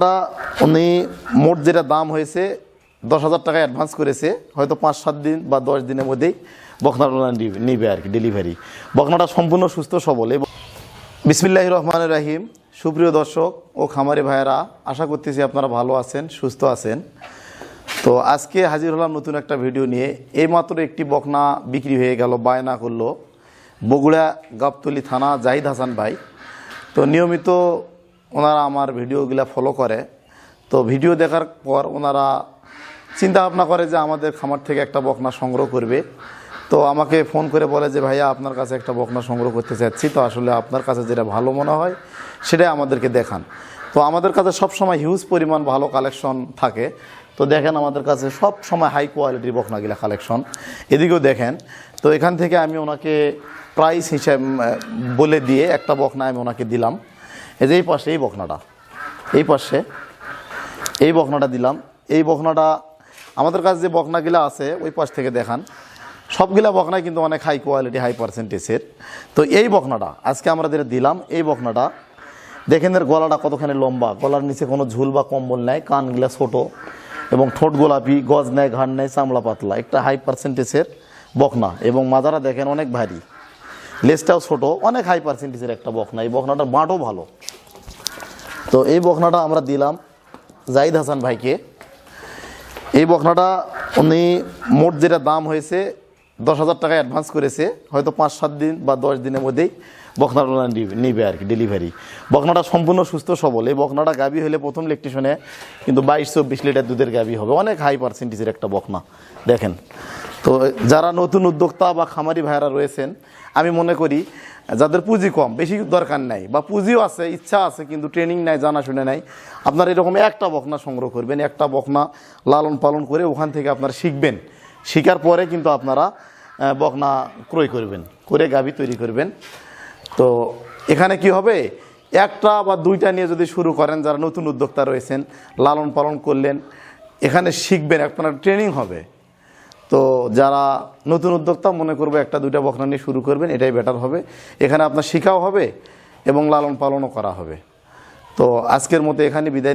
বকনাটা উনি মোট যেটা দাম হয়েছে, দশ হাজার টাকা অ্যাডভান্স করেছে, হয়তো পাঁচ সাত দিন বা দশ দিনের মধ্যেই বকনাটা নিবে- আর কি ডেলিভারি বকনাটা সম্পূর্ণ সুস্থ, সবল এবং বিসমিল্লাহ রহমান রাহিম। সুপ্রিয় দর্শক ও খামারি ভাইয়েরা, আশা করতেছি আপনারা ভালো আছেন, সুস্থ আছেন। তো আজকে হাজির হলাম নতুন একটা ভিডিও নিয়ে। এইমাত্র একটি বকনা বিক্রি হয়ে গেল, বায়না করল বগুড়া গাবতলি থানা জাহিদ হাসান ভাই। তো নিয়মিত ওনারা আমার ভিডিওগুলো ফলো করে। তো ভিডিও দেখার পর ওনারা চিন্তা ভাবনা করে যে আমাদের খামার থেকে একটা বকনা সংগ্রহ করবে। তো আমাকে ফোন করে বলে যে, ভাইয়া, আপনার কাছে একটা বকনা সংগ্রহ করতে চাচ্ছি। তো আসলে আপনার কাছে যেটা ভালো মনে হয়, সেটাই আমাদেরকে দেখান। তো আমাদের কাছে সব সময় হিউজ পরিমাণ ভালো কালেকশন থাকে। তো দেখেন আমাদের কাছে সব সময় হাই কোয়ালিটির বকনাগুলা কালেকশন এদিকেও দেখেন, তো এখান থেকে আমি ওনাকে প্রাইস হিসাব বলে দিয়ে একটা বকনা আমি ওনাকে দিলাম। এই যে এই পাশে, এই বকনাটা এই পাশে, এই বকনাটা দিলাম। এই বকনাটা আমাদের কাছে যে বকনাগুলা আছে, ওই পাশ থেকে দেখান। সবগুলা বকনাই কিন্তু অনেক হাই কোয়ালিটি হাই পার্সেন্টেজের তো এই বকনাটা আজকে আমরা যেটা দিলাম এই বকনাটা দেখেন এর গলাটা কতখানি লম্বা। গলার নিচে কোনো ঝুল বা কম্বল নেয় কানগুলা ছোট এবং ঠোঁট গোলাপি, গজ নেয় ঘাড় নেয় চামড়া পাতলা। একটা হাই পার্সেন্টেজের বকনা এবং মাজারা দেখেন অনেক ভারী। লেজটাও ছোট, অনেক হাই পার্সেন্টেজের একটা বকনা এই বকনাটার বাঁটও ভালো। তো এই বকনাটা আমরা দিলাম জাহিদ হাসান ভাইকে। এই বকনাটা উনি মোট যেটা দাম হয়েছে দশ হাজার টাকা অ্যাডভান্স করেছে, হয়তো পাঁচ, সাত দিন বা দশ দিনের মধ্যেই ওনারা নিবে- আর কি ডেলিভারি বকনাটা সম্পূর্ণ সুস্থ, সবল। এই বকনাটা গাবি হলে প্রথম ইলেকট্রিশনে কিন্তু বাইশ, চব্বিশ লিটার দুধের গাবি হবে। অনেক হাই পার্সেন্টেজের একটা বকনা। দেখেন। তো যারা নতুন উদ্যোক্তা বা খামারি ভাইয়েরা রয়েছেন, আমি মনে করি, যাদের পুঁজি কম, বেশি দরকার নাই, বা পুঁজিও আছে, ইচ্ছা আছে, কিন্তু ট্রেনিং নাই, জানাশুনে নাই, আপনার এরকম একটা বকনা সংগ্রহ করবেন, একটা বকনা লালন পালন করে ওখান থেকে আপনারা শিখবেন। শিখার পরে কিন্তু আপনারা বকনা ক্রয় করবেন, করে গাভী তৈরি করবেন। তো এখানে কি হবে? একটা বা দুইটা নিয়ে যদি শুরু করেন, যারা নতুন উদ্যোক্তা রয়েছেন, লালন পালন করলেন, এখানে শিখবেন, আপনার ট্রেনিং হবে। তো যারা নতুন উদ্যোক্তা মনে করবে একটা, দুইটা বকনা নিয়ে শুরু করবেন, এটাই বেটার হবে। এখানে আপনার শেখাও হবে এবং লালন পালনও করা হবে। তো আজকের মতো এখানে বিদায়